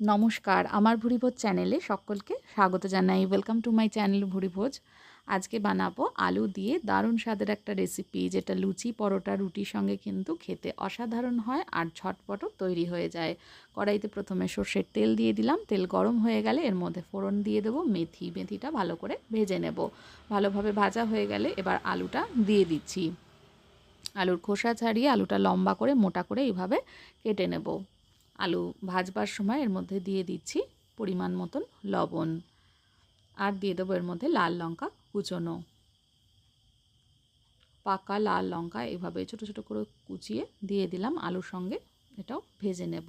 নমস্কার। আমার ভুরিভোজ চ্যানেলে সকলকে স্বাগত জানাই। Welcome to my channel Bhurivoj. আজকে বানাবো আলু দিয়ে দারুণ স্বাদের একটা রেসিপি যেটা লুচি, পরোটা, রুটির সঙ্গে কিন্তু খেতে অসাধারণ হয় আর ঝটপটও তৈরি হয়ে যায়। কড়াইতে প্রথমে সর্ষের তেল দিয়ে দিলাম। তেল গরম হয়ে গেলে এর মধ্যে ফোড়ন দিয়ে দেবো, মেথি, মেথিটা ভালো করে ভেজে নেব। ভালোভাবে ভাজা হয়ে গেলে এবার আলুটা দিয়ে দিচ্ছি। আলুর খোসা ছাড়িয়ে আলুটা লম্বা করে, মোটা করে এইভাবে কেটে নেব। আলু ভাজবার সময় এর মধ্যে দিয়ে দিচ্ছি পরিমাণ মতন লবণ। আর দিয়ে দেবো এর মধ্যে লাল লঙ্কা কুচোনো। পাকা লাল লঙ্কা এভাবে ছোট ছোট করে কুচিয়ে দিয়ে দিলাম আলুর সঙ্গে, এটাও ভেজে নেব।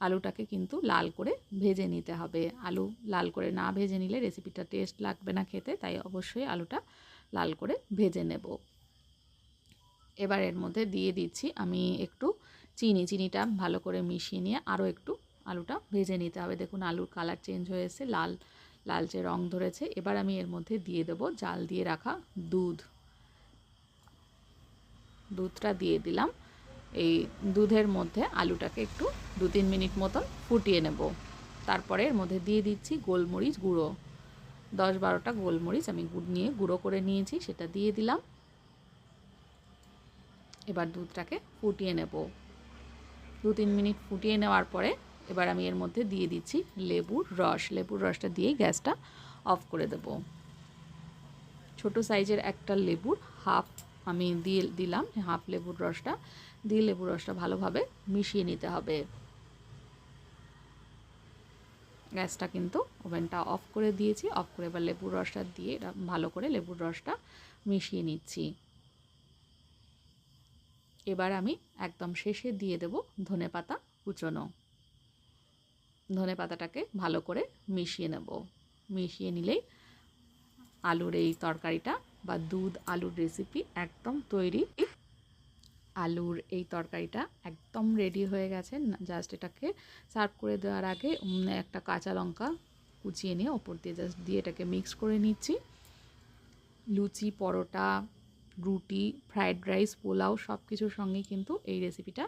আলুটাকে কিন্তু লাল করে ভেজে নিতে হবে। আলু লাল করে না ভেজে নিলে রেসিপিটা টেস্ট লাগবে না খেতে, তাই অবশ্যই আলুটা লাল করে ভেজে নেব। এবার এর মধ্যে দিয়ে দিচ্ছি। আমি একটু চিনি, চিনিটা ভালো করে মিশিয়ে নিয়ে আরও একটু আলুটা ভেজে নিতে হবে। দেখুন, আলুর কালার চেঞ্জ হয়ে এসে লাল লালচে রং ধরেছে। এবার আমি এর মধ্যে দিয়ে দেবো জাল দিয়ে রাখা দুধ। দুধটা দিয়ে দিলাম। এই দুধের মধ্যে আলুটাকে একটু দু তিন মিনিট মতন ফুটিয়ে নেব। তারপরে এর মধ্যে দিয়ে দিচ্ছি গোলমরিচ গুঁড়ো। দশ বারোটা গোলমরিচ আমি গুড় নিয়ে গুঁড়ো করে নিয়েছি, সেটা দিয়ে দিলাম। এবার দুধটাকে ফুটিয়ে নেব। দু তিন মিনিট ফুটিয়ে নেওয়ার পরে এবার আমি এর মধ্যে দিয়ে দিচ্ছি লেবুর রস। লেবুর রসটা দিয়েই গ্যাসটা অফ করে দেব। ছোট সাইজের একটা লেবুর হাফ আমি দিয়ে দিলাম। হাফ লেবুর রসটা দিয়ে লেবুর রসটা ভালোভাবে মিশিয়ে নিতে হবে। গ্যাসটা কিন্তু ওভেনটা অফ করে দিয়েছি। অফ করে এবার লেবুর রসটা দিয়ে ভালো করে লেবুর রসটা মিশিয়ে নিচ্ছি। এবার আমি একদম শেষে দিয়ে দেব ধনে পাতা কুচনো। ধনে পাতাটাকে ভালো করে মিশিয়ে নেব। মিশিয়ে নিলেই আলুর এই তরকারিটা বা দুধ আলুর রেসিপি একদম তৈরি। আলুর এই তরকারিটা একদম রেডি হয়ে গেছে। জাস্ট এটাকে সার্ভ করে দেওয়ার আগে একটা কাঁচা লঙ্কা কুচিয়ে নিয়ে ওপর দিয়ে জাস্ট দিয়ে এটাকে মিক্স করে নিচ্ছি। লুচি, পরোটা রুটি ফ্রায়েড রাইস পোলাও সব কিছুর সঙ্গে কিন্তু এই রেসিপিটা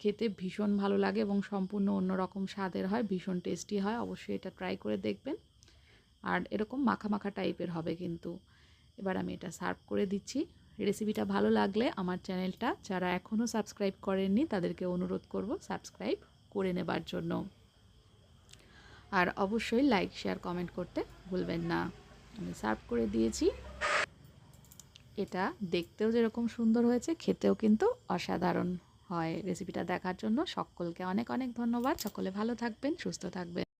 খেতে ভীষণ ভালো লাগে এবং সম্পূর্ণ অন্যরকম স্বাদের হয়, ভীষণ টেস্টি হয়। অবশ্যই এটা ট্রাই করে দেখবেন। আর এরকম মাখা মাখা টাইপের হবে কিন্তু। এবার আমি এটা সার্ভ করে দিচ্ছি। রেসিপিটা ভালো লাগলে আমার চ্যানেলটা যারা এখনও সাবস্ক্রাইব করেননি তাদেরকে অনুরোধ করব সাবস্ক্রাইব করে নেবার জন্য। আর অবশ্যই লাইক শেয়ার কমেন্ট করতে ভুলবেন না। আমি সার্ভ করে দিয়েছি। এটা দেখতেও যেরকম সুন্দর হয়েছে, খেতেও কিন্তু অসাধারণ হয় রেসিপিটা দেখার জন্য। সকলকে অনেক অনেক ধন্যবাদ। সকলে ভালো থাকবেন, সুস্থ থাকবেন।